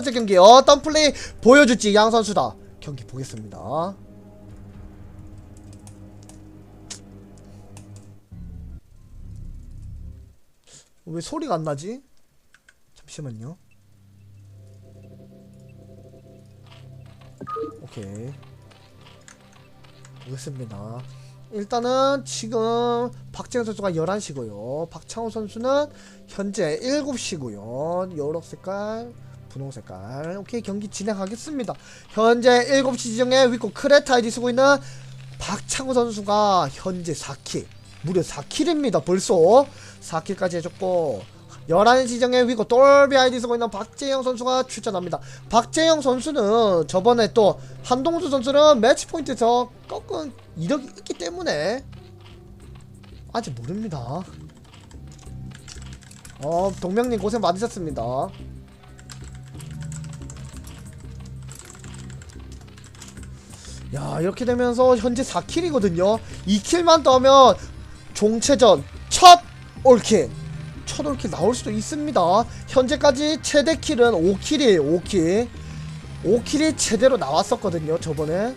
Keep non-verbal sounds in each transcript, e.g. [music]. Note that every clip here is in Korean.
번째 경기 어떤 플레이 보여줄지 양 선수다 경기 보겠습니다. 왜 소리가 안 나지? 잠시만요. 오케이. 보겠습니다. 일단은 지금 박재현 선수가 11시고요. 박창호 선수는 현재 7시고요. 여러 색깔, 분홍 색깔. 오케이, 경기 진행하겠습니다. 현재 7시 지정에 위코 크레타 아이디 쓰고 있는 박창호 선수가 현재 4킬. 무려 4킬입니다. 벌써 4킬까지 해줬고 11시 지정에 위고 돌비 아이디 쓰고 있는 박재영 선수가 출전합니다. 박재영 선수는 저번에 또 한동수 선수는 매치 포인트에서 꺾은 이력이 있기 때문에 아직 모릅니다. 어, 동명님 고생 많으셨습니다. 야, 이렇게 되면서 현재 4킬이거든요. 2킬만 더하면 종체전 첫 올킬. 첫 올킬 나올 수도 있습니다. 현재까지 최대 킬은 5킬이에요 5킬. 5킬이 제대로 나왔었거든요 저번에.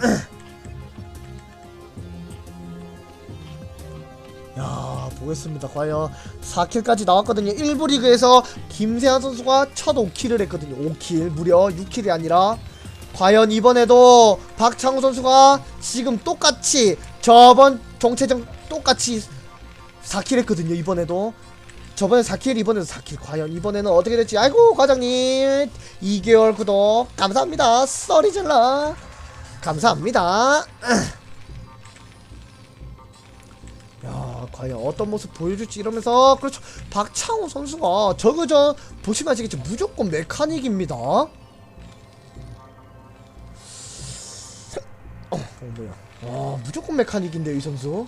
[clears throat] 야 보겠습니다 과연. 4킬까지 나왔거든요. 1부 리그에서 김세한 선수가 첫 5킬을 했거든요. 5킬 무려 6킬이 아니라 과연 이번에도 박창호 선수가 지금 똑같이 저번 종체전 똑같이 4킬 했거든요 이번에도. 저번에 4킬 이번에도 4킬. 과연 이번에는 어떻게 될지. 아이고 과장님. 2개월 구독. 감사합니다. 써리젤라 감사합니다. [clears throat] 야 과연 어떤 모습 보여줄지 이러면서. 그렇죠. 박창호 선수가 저그저 보시면 아시겠죠 무조건 메카닉입니다 어, 어 뭐야. 와 무조건 메카닉인데요 이 선수.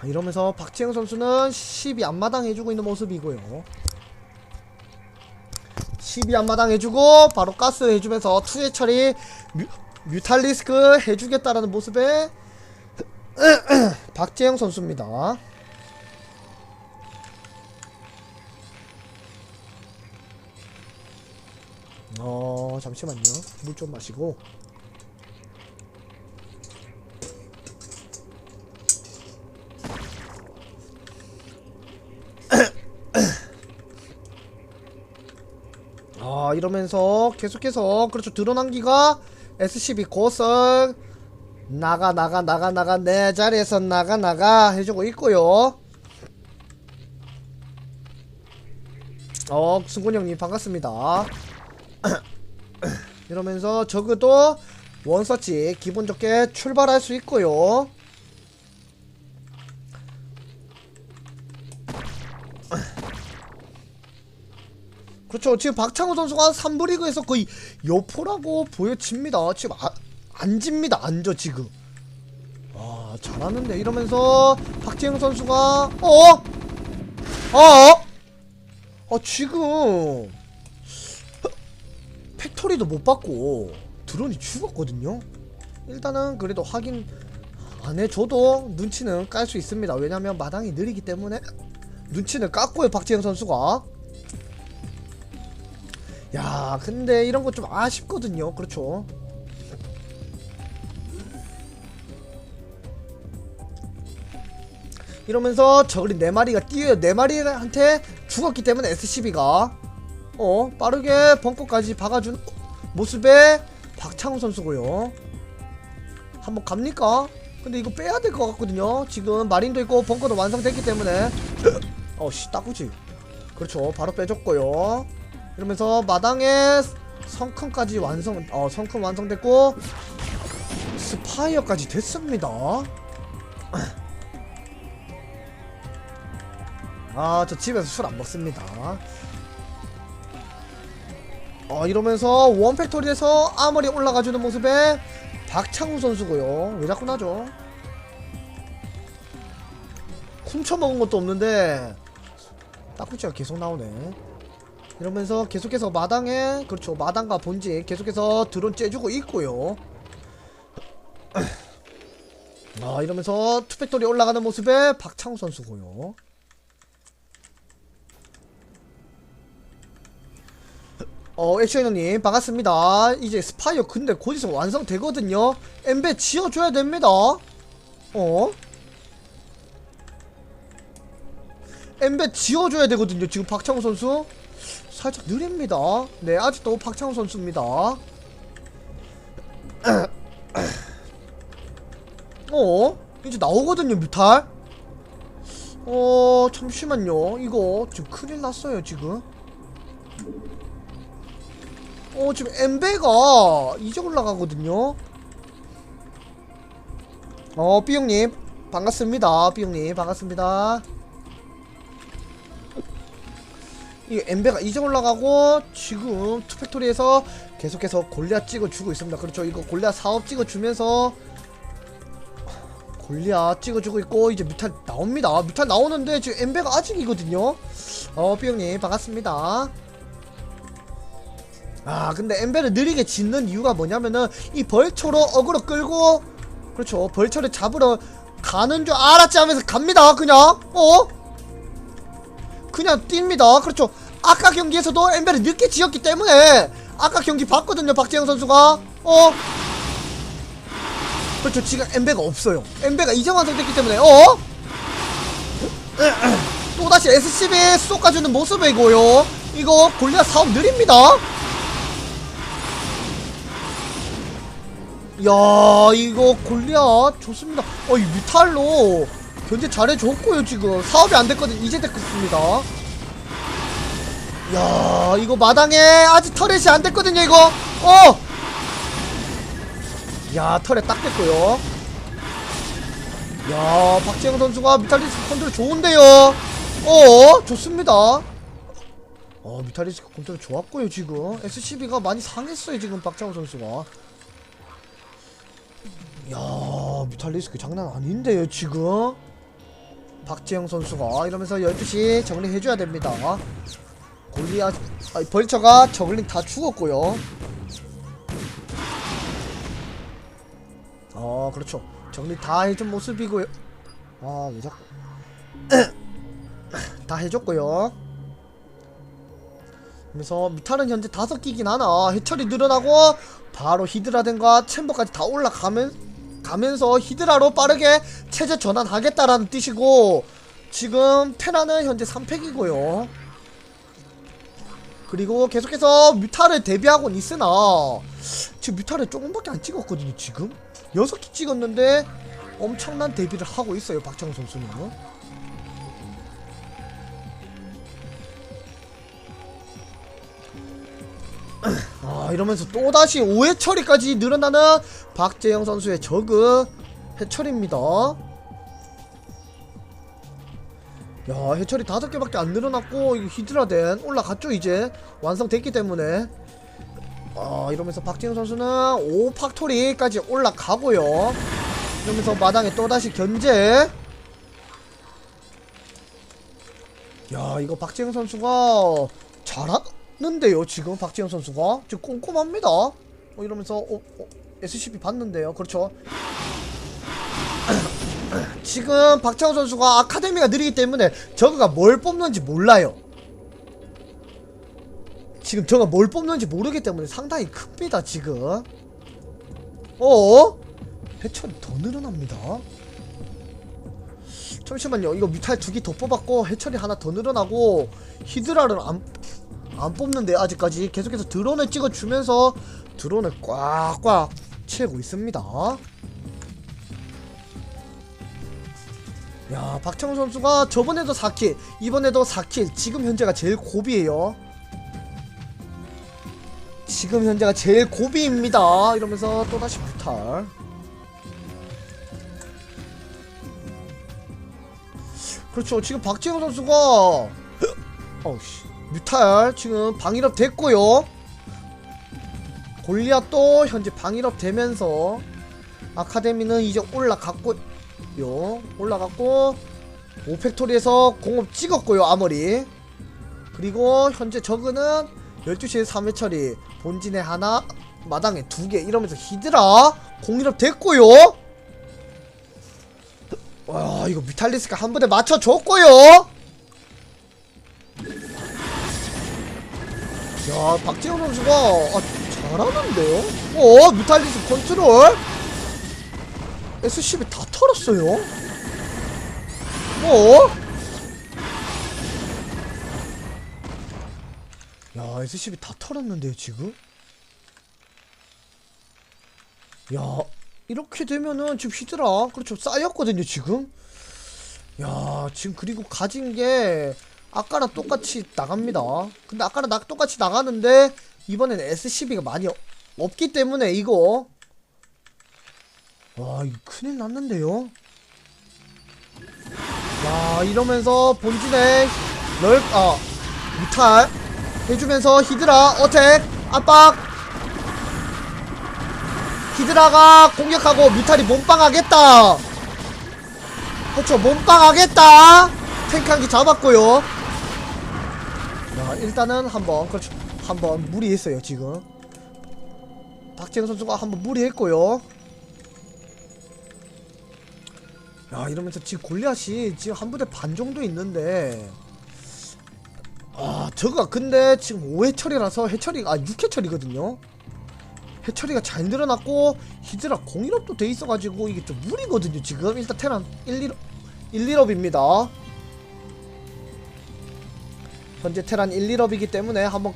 아, 이러면서 박지영 선수는 12 앞마당 해주고 있는 모습이고요. 12 앞마당 해주고 바로 가스 해주면서 투의 처리 뮤, 뮤탈리스크 해주겠다라는 모습의 [clears throat] 박재영 선수입니다 어 잠시만요. 물 좀 마시고. [coughs] 아 이러면서 계속해서 그렇죠. 드러난기가 SCB 고성. 나가 나가 나가 나가. 내 자리에서 나가 나가 해주고 있고요. 어 승곤 형님 반갑습니다 이러면서 저그도 원서치 기분 좋게 출발할 수 있고요. [clears throat] 그렇죠. 지금 박창호 선수가 3부 리그에서 거의 여포라고 보여집니다. 지금 아, 안 집니다. 안져 지금. 아 잘하는데. 이러면서 박재영 선수가 어? 어? 어 지금 팩토리도 못 받고 드론이 죽었거든요. 일단은 그래도 확인 안 해줘도 눈치는 깔 수 있습니다. 왜냐면 마당이 느리기 때문에 눈치는 깠고요 박재영 선수가. 야 근데 이런 거 좀 아쉽거든요. 그렇죠? 이러면서 저글이 네 마리가 뛰어요. 네 마리한테 죽었기 때문에 SCB가 어 빠르게 벙커까지 박아준 모습의 박창호 선수고요. 한번 갑니까? 근데 이거 빼야 될 것 같거든요. 지금 마린도 있고 벙커도 완성됐기 때문에. [clears throat] 어씨 따구지. 그렇죠. 바로 빼줬고요. 이러면서 마당에 성큼까지 완성 어 성큼 완성됐고 스파이어까지 됐습니다. [clears throat] 아 저 집에서 술 안 먹습니다 어 이러면서 원팩토리에서 아머리 올라가주는 모습의 박창우 선수고요. 왜 자꾸 나죠? 훔쳐먹은 것도 없는데 딱구치가 계속 나오네. 이러면서 계속해서 마당에 그렇죠. 마당과 본진 계속해서 드론 째주고 있고요. [clears throat] 아 이러면서 투팩토리 올라가는 모습의 박창우 선수고요 어 액션 형님 반갑습니다. 이제 스파이어 근데 곧 있으면 완성되거든요. 엠베 지어줘야 됩니다. 어? 엠베 지어줘야 되거든요 지금 박창호 선수. 살짝 느립니다. 네 아직도 박창호 선수입니다. 어? 이제 나오거든요 뮤탈. 어 잠시만요. 이거 지금 큰일 났어요 지금 어 지금 엠베가 이제 올라가거든요. 어 삐용님 반갑습니다. 삐용님 반갑습니다. 이 엠베가 이제 올라가고 지금 투팩토리에서 계속해서 골리앗 찍어주고 있습니다. 그렇죠. 이거 골리앗 사업 찍어주면서 골리앗 찍어주고 있고 이제 뮤탈 나옵니다. 뮤탈 나오는데 지금 엠베가 아직이거든요. 어 삐용님 반갑습니다 아 근데 엠베를 느리게 짓는 이유가 뭐냐면은 이 벌초로 어그로 끌고 그렇죠. 벌초를 잡으러 가는 줄 알았지 하면서 갑니다 그냥. 어? 그냥 뜁니다. 그렇죠. 아까 경기에서도 엠베를 늦게 지었기 때문에 아까 경기 봤거든요 박재영 선수가. 어? 그렇죠. 지금 엠베가 없어요. 엠베가 이제 완성됐기 때문에 어? 또다시 SCB 쏟아주는 모습이고요. 이거 골리앗 사업 느립니다 야 이거 골리앗 좋습니다. 어이 뮤탈로 견제 잘해줬고요 지금. 사업이 안 됐거든. 이제 됐습니다. 야 이거 마당에 아직 터렛이 안 됐거든요 이거. 어! 야 터렛 딱 됐고요. 야 박재영 선수가 뮤탈리스크 컨트롤 좋은데요. 어 좋습니다. 어 뮤탈리스크 컨트롤 좋았고요 지금. SCB가 많이 상했어요 지금 박재영 선수가 야 뮤탈리스크 장난 아닌데요 지금? 박재영 선수가. 이러면서 12시 정리해줘야 됩니다. 골리앗 아니 벌처가 저글링 다 죽었고요. 어 그렇죠. 정리 다 해준 모습이고요. 아왜 자꾸. [coughs] 다 해줬고요. 그래서 뮤탈은 현재 다섯 기긴 하나. 해철이 늘어나고 바로 히드라den과 챔버까지 다 올라가면 가면서 히드라로 빠르게 체제 전환하겠다라는 뜻이고 지금 테라는 현재 3팩이고요. 그리고 계속해서 뮤탈을 대비하고는 있으나 지금 뮤탈을 조금밖에 안 찍었거든요 지금? 6개 찍었는데 엄청난 대비를 하고 있어요 박창호 선수는 아 이러면서 또다시 5회 처리까지 늘어나는 박재영 선수의 저그 해처리입니다. 야 해처리 다섯 개밖에 안 늘어났고 히드라덴 올라갔죠 이제? 완성됐기 때문에. 아 이러면서 박재영 선수는 5팍토리까지 올라가고요. 이러면서 마당에 또다시 견제. 야 이거 박재영 선수가 잘하 는데요 지금 박재영 선수가? 지금 꼼꼼합니다. 어, 이러면서 어, 어, SCP 봤는데요. 그렇죠. [clears throat] 지금 박창호 선수가 아카데미가 느리기 때문에 저거가 뭘 뽑는지 몰라요. 지금 저가 뭘 뽑는지 모르기 때문에 상당히 큽니다 지금. 어? 해철이 더 늘어납니다. 잠시만요. 이거 뮤탈 두 개 더 뽑았고 해철이 하나 더 늘어나고 히드라를 안, 안 뽑는데 아직까지 계속해서 드론을 찍어주면서 드론을 꽉꽉 채우고 있습니다. 야 박창호 선수가 저번에도 4킬 이번에도 4킬. 지금 현재가 제일 고비에요. 지금 현재가 제일 고비입니다. 이러면서 또다시 뮤탈 그렇죠. 지금 박재영 선수가 어우씨 뮤탈 지금 방일업 됐고요. 골리앗도 현재 방일업 되면서 아카데미는 이제 올라갔고요. 올라갔고 오팩토리에서 공업 찍었고요 아머리. 그리고 현재 저그는 12시에 3회 처리 본진에 하나 마당에 두 개 이러면서 히드라 공일업 됐고요. 와 이거 뮤탈리스가 한 번에 맞춰줬고요 야 박재영 선수가 아, 잘하는데요? 어 뮤탈리스 컨트롤 SCB 다 털었어요 어? 야 SCB 다 털었는데요 지금? 야 이렇게 되면은 지금 히드라 그렇죠 쌓였거든요 지금 야 지금 그리고 가진 게 아까랑 똑같이 나갑니다. 근데 아까랑 나, 똑같이 나가는데 이번엔 SCB가 많이 어- 없기 때문에 이거. 와 이거 큰일 났는데요? 야 이러면서 본진에 넓아 무탈 해주면서 히드라 어택 압박. 히드라가 공격하고 뮤탈이 몸빵하겠다. 그렇죠 몸빵하겠다. 탱크 한개 잡았고요. 야 일단은 한번 그렇죠. 한번 무리했어요 지금. 박재영 선수가 한번 무리했고요. 야 이러면서 지금 골리앗이 지금 한 부대 반 정도 있는데. 아 저거가 근데 지금 5회 처리라서 해처리가 아 6회 처리거든요. 해처리가 잘 늘어났고 히드라 공일업도 돼 있어가지고 이게 좀 무리거든요 지금. 일단 테란 1, 1, 1, 1업입니다 현재 테란 1, 1업이기 때문에 한번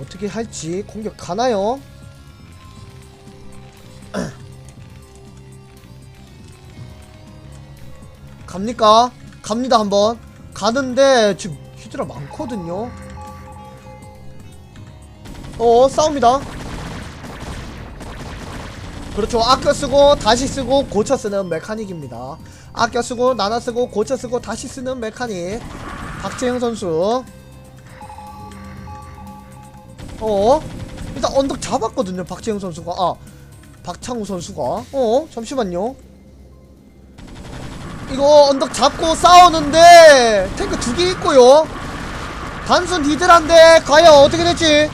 어떻게 할지 공격 가나요? [clears throat] 갑니까? 갑니다 한번. 가는데 지금 히드라 많거든요. 어 싸웁니다. 그렇죠. 아껴 쓰고 다시 쓰고 고쳐 쓰는 메카닉입니다. 아껴 쓰고 나눠 쓰고 고쳐 쓰고 다시 쓰는 메카닉. 박재영 선수 어? 일단 언덕 잡았거든요 박재영 선수가. 아 박창우 선수가. 어 잠시만요. 이거 언덕 잡고 싸우는데 탱크 두 개 있고요. 단순 히드라인데 과연 어떻게 될지.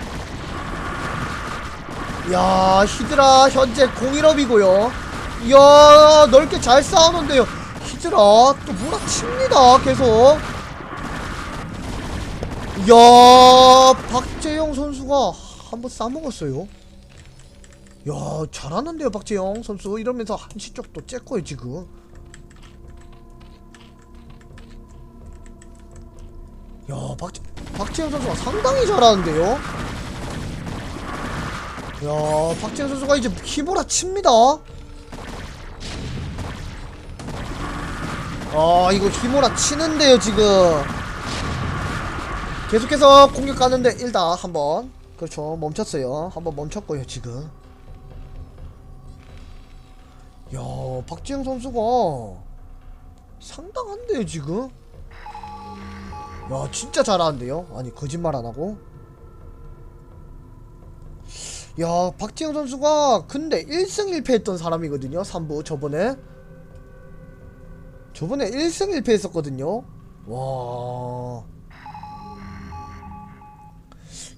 야 히드라 현재 01업이고요. 이야 넓게 잘 싸우는데요. 히드라 또 몰아칩니다 계속. 이 야 박재영 선수가 한번 싸먹었어요. 야 잘하는데요 박재영 선수. 이러면서 한시 쪽도 쬐고요 지금. 야 박재, 박재영 선수가 상당히 잘하는데요? 야 박재영 선수가 이제 히보라 칩니다. 아 이거 히모라 치는데요 지금 계속해서 공격 가는데 일단 한번 그렇죠. 멈췄어요. 한번 멈췄고요 지금. 야 박지영 선수가 상당한데요 지금? 야 진짜 잘하는데요? 아니 거짓말 안하고? 야 박지영 선수가 근데 1승 1패 했던 사람이거든요 3부 저번에. 저번에 1승 1패 했었거든요. 와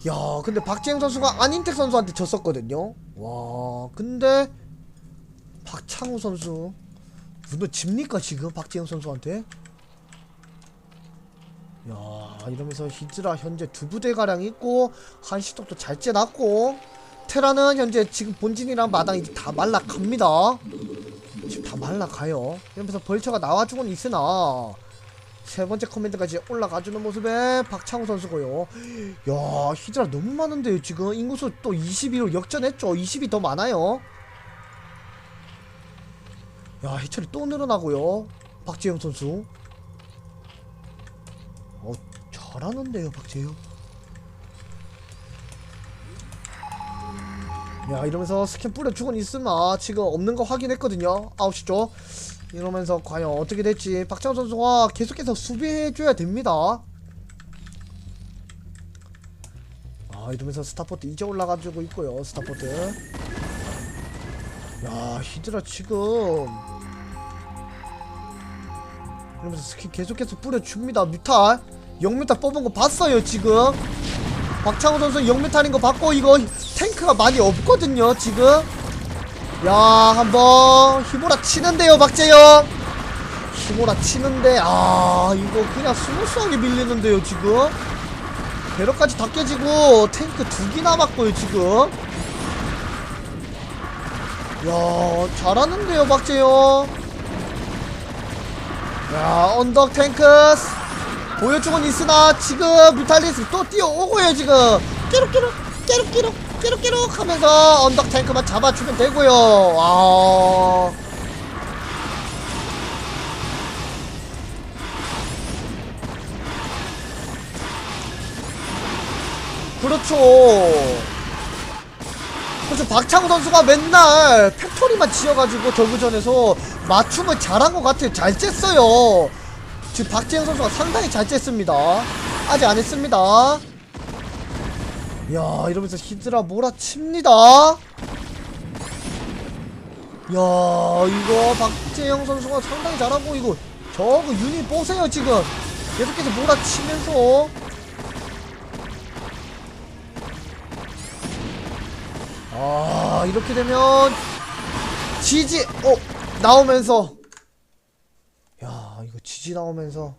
야, 근데 박지영 선수가 안인택 선수한테 졌었거든요. 와, 근데 박창우 선수 누구 집니까 지금 박지영 선수한테? 야, 이러면서 히드라 현재 두 부대 가량 있고 한시독도 잘 째놨고 테라는 현재 지금 본진이랑 마당 이제 다 말라갑니다. 지금 다 말라가요. 이러면서 벌처가 나와주곤 있으나 세 번째 커맨드까지 올라가주는 모습의 박창우 선수고요. 야 히드라 너무 많은데요 지금 인구수 또 22로 역전했죠. 20이 더 많아요. 야 해철이 또 늘어나고요. 박재영 선수. 어 잘하는데요 박재영. 야 이러면서 스캔 뿌려주곤 있으나 지금 없는 거 확인했거든요 9시 쪽 이러면서 과연 어떻게 될지 박찬호 선수가 계속해서 수비해줘야 됩니다. 아 이러면서 스타포트 이제 올라가지고 있고요 스타포트. 야 히드라 지금. 이러면서 스킨 계속해서 뿌려줍니다 뮤탈. 영뮤탈 뽑은 거 봤어요 지금? 박창호 선수 영뮤탈인 거 봤고 이거 탱크가 많이 없거든요 지금 야 한번 히모라 치는데요 박재영. 히모라 치는데 아 이거 그냥 스무스하게 밀리는데요 지금. 배럭까지 다 깨지고 탱크 두 개 남았고요 지금. 야 잘하는데요 박재영. 야 언덕 탱크스. 보여주곤 있으나 지금 뮤탈리스 또 뛰어오고요 지금. 깨룩깨룩 깨룩깨룩 깨룩깨룩 하면서 언덕 탱크만 잡아주면 되고요. 아. 그렇죠. 그렇죠 박창호 선수가 맨날 팩토리만 지어가지고 저그전에서 맞춤을 잘한 것 같아요. 잘 쬐어요. 지금 박재영 선수가 상당히 잘 쬐습니다. 아직 안 했습니다 야 이러면서 히드라 몰아칩니다. 야 이거 박재영 선수가 상당히 잘하고 이거 저거 유닛 보세요 지금. 계속해서 몰아치면서. 아 이렇게 되면 지지 어 나오면서. 야 이거 지지 나오면서